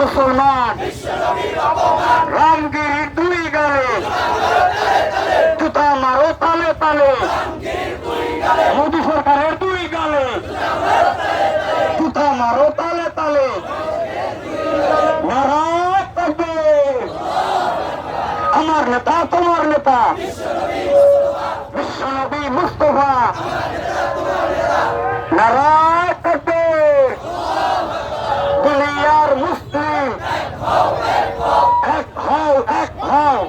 মুসলমান রামগিরির দুই গালে জুতা মারো তালে তালে। আমার নেতা তোমার নেতা। বিশ্বনবী মুস্তফা। নারায় দুনিয়ার মুসলিম। এক হও এক হও।